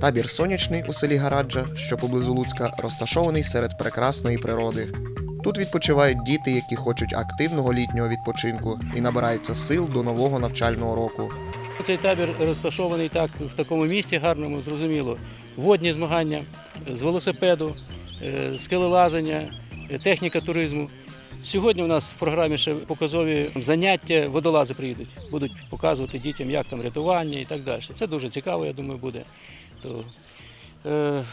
Табір сонячний у селі Гараджа, що поблизу Луцька, розташований серед прекрасної природи. Тут відпочивають діти, які хочуть активного літнього відпочинку і набираються сил до нового навчального року. Цей табір розташований так в такому місці гарному, зрозуміло. Водні змагання з велосипеду, е, скелелазання, е, техніка туризму. Сьогодні у нас в програмі ще показові заняття, водолази приїдуть, будуть показувати дітям, як там рятування і так далі. Це дуже цікаво, я думаю, буде. То, е,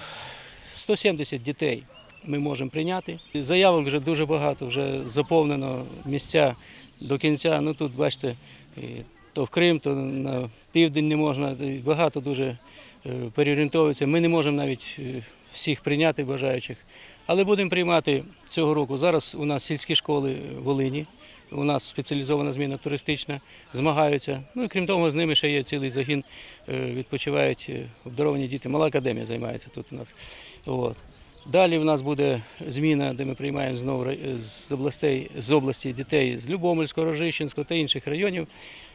170 дітей ми можемо прийняти. Заявок вже дуже багато, вже заповнено місця до кінця. Ну тут бачите, то в Крим, то на південь не можна. Багато дуже е, переорієнтовується. Ми не можемо навіть е, всіх прийняти бажаючих. Але будемо приймати цього року. Зараз у нас сільські школи в Волині. У нас спеціалізована зміна туристична, змагаються. Ну і крім того, з ними ще є цілий загін, е, відпочивають е, обдаровані діти. Мала академія займається тут у нас. От. Далі в нас буде зміна, де ми приймаємо знову з областей з області дітей з Любомельського, Рожищенського та інших районів.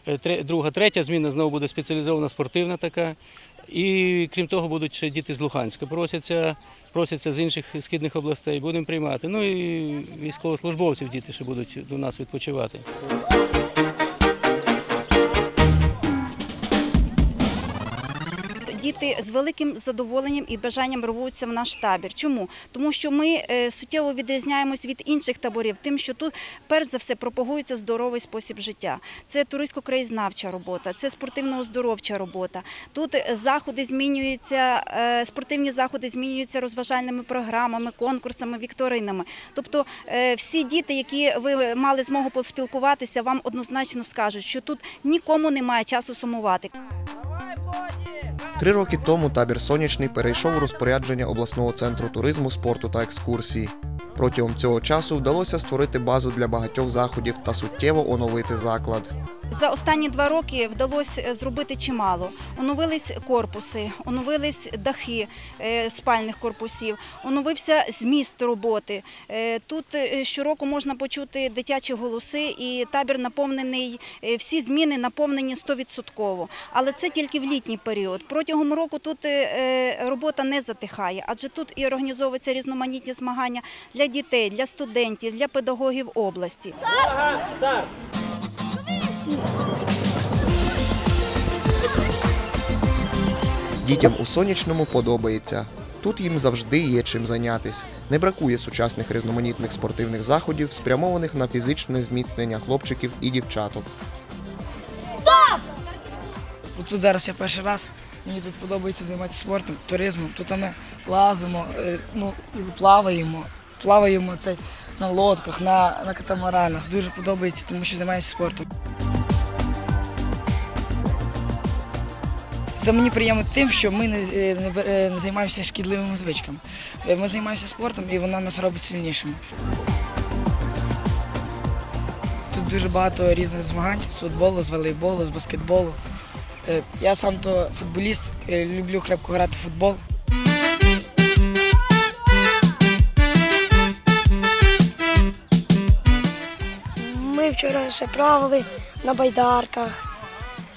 Е, Друга, третя зміна знову буде спеціалізована спортивна така. І крім того, будуть ще діти з Луганська. Просяться, просяться з інших східних областей. Будемо приймати. Ну і військовослужбовців діти ще будуть до нас відпочивати. Діти з великим задоволенням і бажанням рвуться в наш табір. Чому? Тому що ми е, суттєво відрізняємось від інших таборів, тим, що тут перш за все пропагується здоровий спосіб життя. Це туристсько-краєзнавча робота, це спортивно-оздоровча робота. Тут е, заходи змінюються, е, спортивні заходи змінюються розважальними програмами, конкурсами, вікторинами. Тобто всі діти, які ви мали змогу поспілкуватися, вам однозначно скажуть, що тут нікому немає часу сумувати. Три роки тому табір сонячний перейшов у розпорядження обласного центру туризму, спорту та екскурсій. Протягом цього часу вдалося створити базу для багатьох заходів та суттєво оновити заклад. За останні два роки вдалося е, зробити чимало. Оновились корпуси, оновились дахи е, спальних корпусів, оновився зміст роботи. Е, Тут щороку можна почути дитячі голоси, і табір наповнений, всі зміни наповнені 100%. Але це тільки в літній період. Протягом року тут робота не затихає, адже тут і організовуються різноманітні змагання для дітей, для студентів, для педагогів області. Дітям у сонячному подобається. Тут їм завжди є чим зайнятись. Не бракує сучасних різноманітних спортивних заходів, спрямованих на фізичне зміцнення хлопчиків і дівчаток. От Тут зараз я перший раз. Мені тут подобається займатися спортом, туризмом. Тут ми лазимо, е, ну, і плаваємо. Плаваємо цей, на лодках, на, на катамаранах. Дуже подобається, тому що займаюся спортом. Це мені приємно тим, що ми не, е, не, е, не займаємося шкідливими звичками. Е, Ми займаємося спортом і вона нас робить сильнішими. Тут дуже багато різних змагань з футболу, з волейболу, з баскетболу. Я сам то футболіст, люблю крепко грати в футбол. Ми вчора ще плавали на байдарках,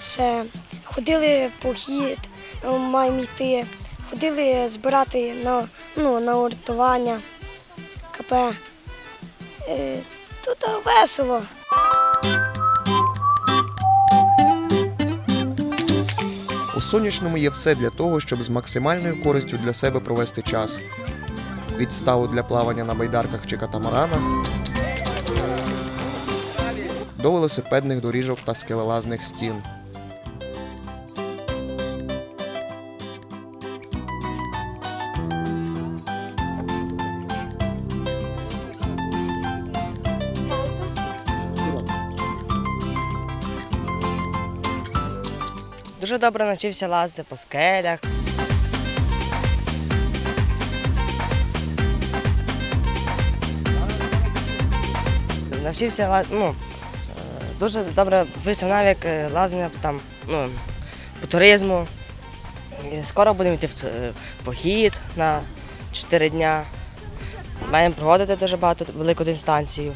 ще ходили похід, е, маємо йти, ходили збирати на, ну, на орієнтування КП. Е, Тут весело. У сонячному є все для того, щоб з максимальною користю для себе провести час. Від ставу для плавання на байдарках чи катамаранах до велосипедних доріжок та скелелазних стін. Дуже добре навчився лазити по скелях. Навчився ну, е, дуже добре висів навик е, лазення там, ну, по туризму. І скоро будемо йти в е, похід на 4 дня. Маємо проводити дуже багато велику дистанцію.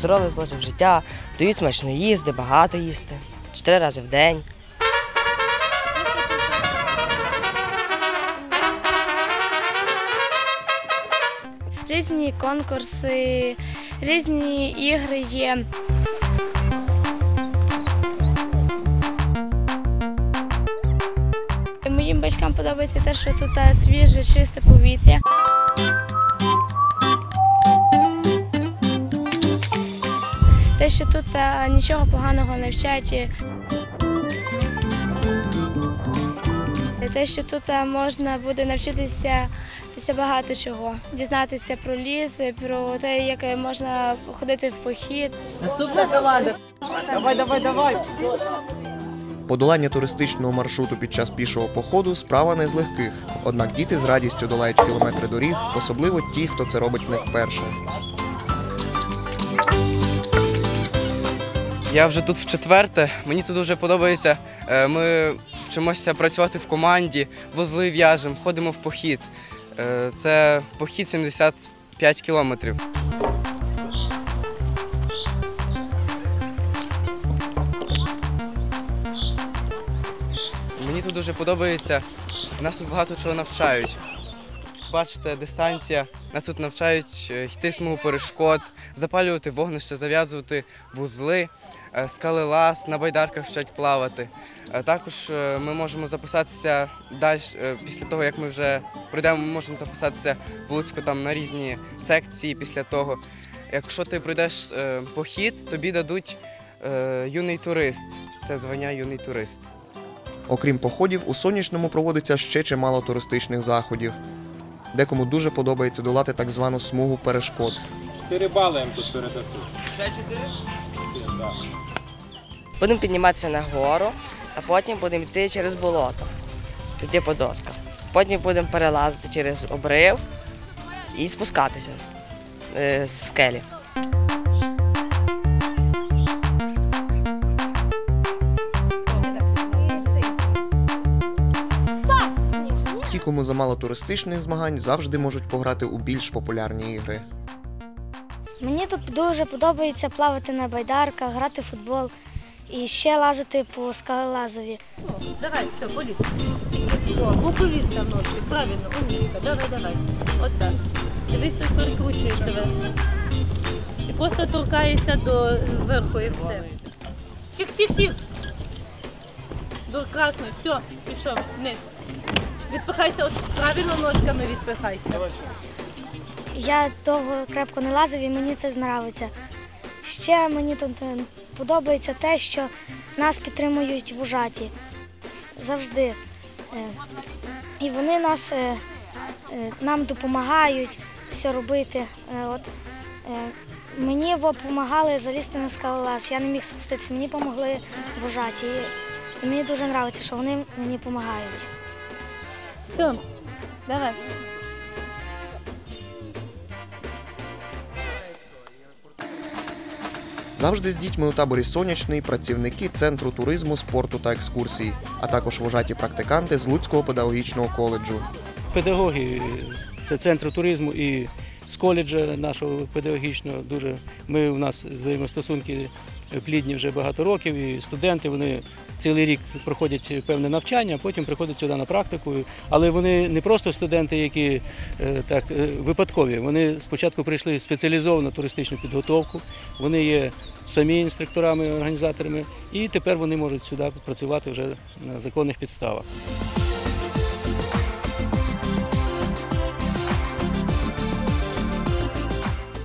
Здоровий спосіб життя, дають смачно їсти, багато їсти. чотири рази в день. Різні конкурси, різні ігри є. Моїм батькам подобається те, що тут е, свіже, чисте повітря. Те, що тут е, нічого поганого не вчать. Те, що тут е, можна буде навчитися багато чого, дізнатися про ліс, про те, як можна ходити в похід. Наступна команда. Давай, давай, давай. Подолання туристичного маршруту під час пішого походу справа не з легких. Однак діти з радістю долають кілометри доріг, особливо ті, хто це робить не вперше. Я вже тут в четверте. Мені тут дуже подобається. Е, Ми вчимося працювати в команді, вузли в'яжемо, ходимо в похід. Е, Це похід 75 кілометрів. Мені тут дуже подобається. Нас тут багато чого навчають. Бачите, дистанція. Нас тут навчають е, йти смугу перешкод, запалювати вогнище, зав'язувати вузли, скалелаз, на байдарках вчать плавати. Е, Також е, ми можемо записатися далі, після того, як ми вже пройдемо, ми можемо записатися в Луцьку там на різні секції після того. Якщо ти пройдеш е, похід, тобі дадуть е, юний турист. Це звання юний турист. Окрім походів, у сонячному проводиться ще чимало туристичних заходів. Декому дуже подобається долати так звану смугу перешкод. Чотири бали їм тут передасуть. Будемо підніматися на гору, а потім будемо йти через болото, йти по досках. Потім будемо перелазити через обрив і спускатися е, з скелі. Ті, кому замало туристичних змагань, завжди можуть пограти у більш популярні ігри. Мені тут дуже подобається плавати на байдарках, грати в футбол і ще лазити по скалелазові. Давай, все, поліз. Став ножки, правильно, умничка, давай, давай. От так. Дивись, тут перекручує себе. І просто торкаєшся до верху і все. Тих, тих, тих. До красно, все, пішов, вниз. Відпихайся, от правильно ножками відпихайся. Я довго крепко не лазив і мені це подобається. Ще мені тут е, подобається те, що нас підтримують вожаті завжди. Е, І вони нас, е, нам допомагають все робити. От, мені допомагали залізти на скалолаз, я не міг спуститися, мені допомогли вожаті. І мені дуже подобається, що вони мені допомагають. Все, давай. Завжди з дітьми у таборі Сонячний працівники центру туризму, спорту та екскурсій, а також вожаті практиканти з Луцького педагогічного коледжу. Педагоги це центр туризму і з коледжа нашого педагогічного. Дуже ми у нас взаємостосунки плідні вже багато років. І студенти вони цілий рік проходять певне навчання, потім приходять сюди на практику. Але вони не просто студенти, які е, так е, випадкові. Вони спочатку прийшли спеціалізовану туристичну підготовку. Вони є самі інструкторами, організаторами, і тепер вони можуть сюди працювати вже на законних підставах.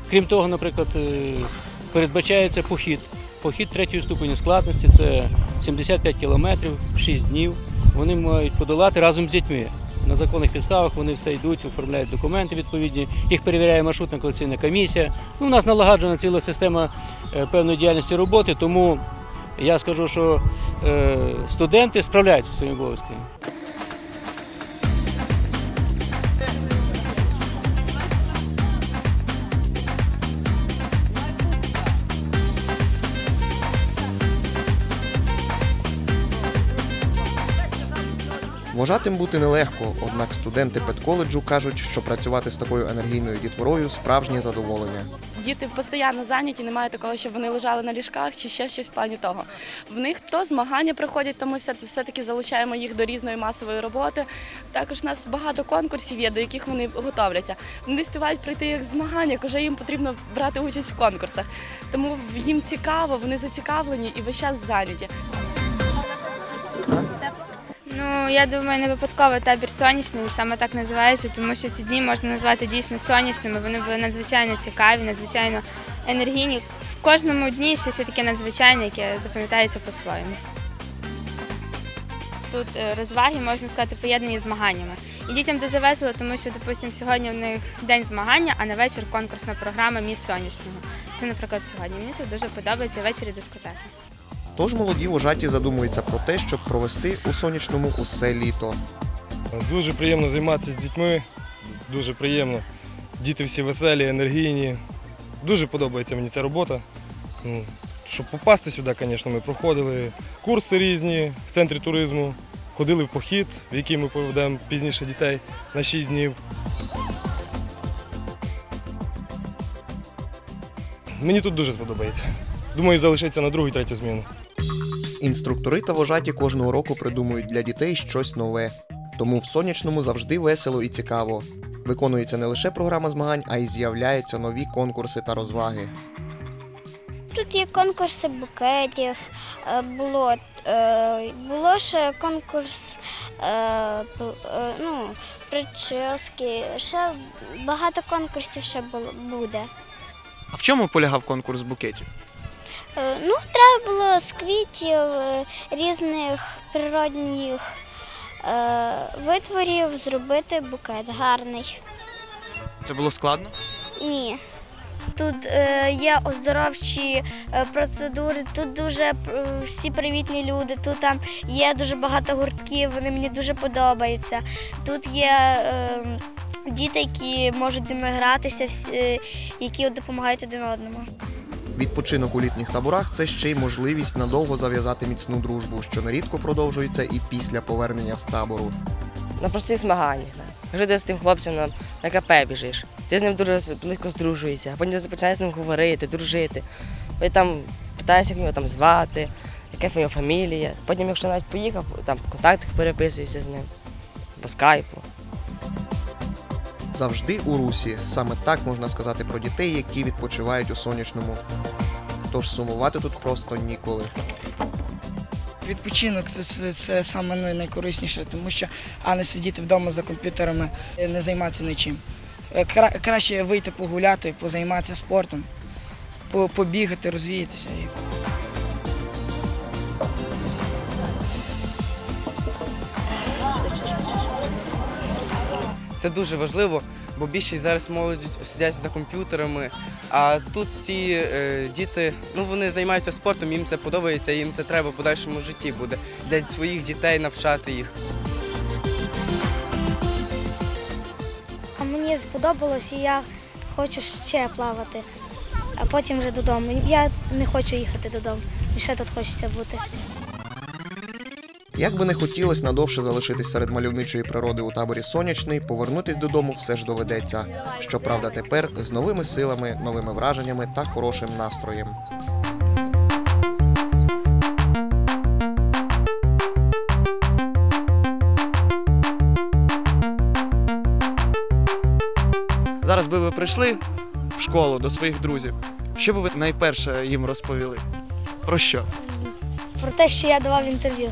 Крім того, наприклад, е, передбачається похід. Похід третьої ступені складності це 75 кілометрів, 6 днів. Вони мають подолати разом з дітьми. На законних підставах вони все йдуть, оформляють документи відповідні, їх перевіряє маршрутна колекційна комісія. Ну, у нас налагоджена ціла система е, певної діяльності роботи, тому я скажу, що е, студенти справляються зі своїми обов'язками. Вожатим бути нелегко, однак студенти педколеджу кажуть, що працювати з такою енергійною дітворою справжнє задоволення. Діти постійно зайняті, немає такого, щоб вони лежали на ліжках чи ще щось в плані того. В них то змагання проходять, то ми все- все-таки залучаємо їх до різної масової роботи. Також у нас багато конкурсів є, до яких вони готовляться. Вони співають пройти як змагання, вже їм потрібно брати участь в конкурсах. Тому їм цікаво, вони зацікавлені і весь час зайняті. Я думаю, не випадково табір сонячний саме так називається, тому що ці дні можна назвати дійсно сонячними. Вони були надзвичайно цікаві, надзвичайно енергійні. В кожному дні щось таке надзвичайне, яке запам'ятається по-своєму. Тут е, розваги, можна сказати, поєднані з змаганнями. І дітям дуже весело, тому що, допустимо, сьогодні в них день змагання, а на вечір конкурсна програма Міс сонячного. Це, наприклад, сьогодні. Мені це дуже подобається ввечері дискотека. Тож молоді вожаті задумуються про те, щоб провести у сонячному усе літо. Дуже приємно займатися з дітьми, дуже приємно. Діти всі веселі, енергійні. Дуже подобається мені ця робота. Ну, Щоб попасти сюди, звісно, ми проходили курси різні в центрі туризму, ходили в похід, в який ми поведемо пізніше дітей на 6 днів. Мені тут дуже сподобається. Думаю, залишиться на другу і третю зміну. Інструктори та вожаті кожного року придумують для дітей щось нове. Тому в сонячному завжди весело і цікаво. Виконується не лише програма змагань, а й з'являються нові конкурси та розваги. Тут є конкурси букетів, е, було, е, було ще конкурс е, ну, прически, ще багато конкурсів ще було- буде. А в чому полягав конкурс букетів? Е, Ну, треба було з квітів е, різних природних е, витворів зробити букет гарний. Це було складно? Ні. Тут є оздоровчі процедури, тут дуже всі привітні люди, тут там є дуже багато гуртків, вони мені дуже подобаються. Тут є е, діти, які можуть зі мною гратися, які допомагають один одному. Відпочинок у літніх таборах це ще й можливість надовго зав'язати міцну дружбу, що нерідко продовжується і після повернення з табору. на простих змаганнях. Якщо ти з тим хлопцем на, на КП біжиш, ти з ним дуже близько здружуєшся, а потім ти починаєш з ним говорити, дружити. Ви там питаєшся, як його там звати, яка в нього фамілія. Потім, якщо навіть поїхав, там в контактах переписуєшся з ним по скайпу. Завжди у русі. Саме так можна сказати про дітей, які відпочивають у сонячному. Тож сумувати тут просто ніколи. Відпочинок це, це, саме найкорисніше, тому що а не сидіти вдома за комп'ютерами, е, не займатися нічим. Е, кра- краще вийти погуляти, позайматися спортом, побігати, розвіятися. Це дуже важливо, бо більшість зараз молоді сидять за комп'ютерами. А тут ті е, діти, ну вони займаються спортом, їм це подобається, їм це треба в подальшому житті буде для своїх дітей навчати їх. А мені сподобалось, і я хочу ще плавати, а потім вже додому. Я не хочу їхати додому, ще тут хочеться бути. Як би не хотілося надовше залишитись серед мальовничої природи у таборі сонячний, повернутись додому все ж доведеться. Щоправда, тепер з новими силами, новими враженнями та хорошим настроєм. Зараз би ви прийшли в школу до своїх друзів. Що би ви найперше їм розповіли? Про що? Про те, що я давав інтерв'ю.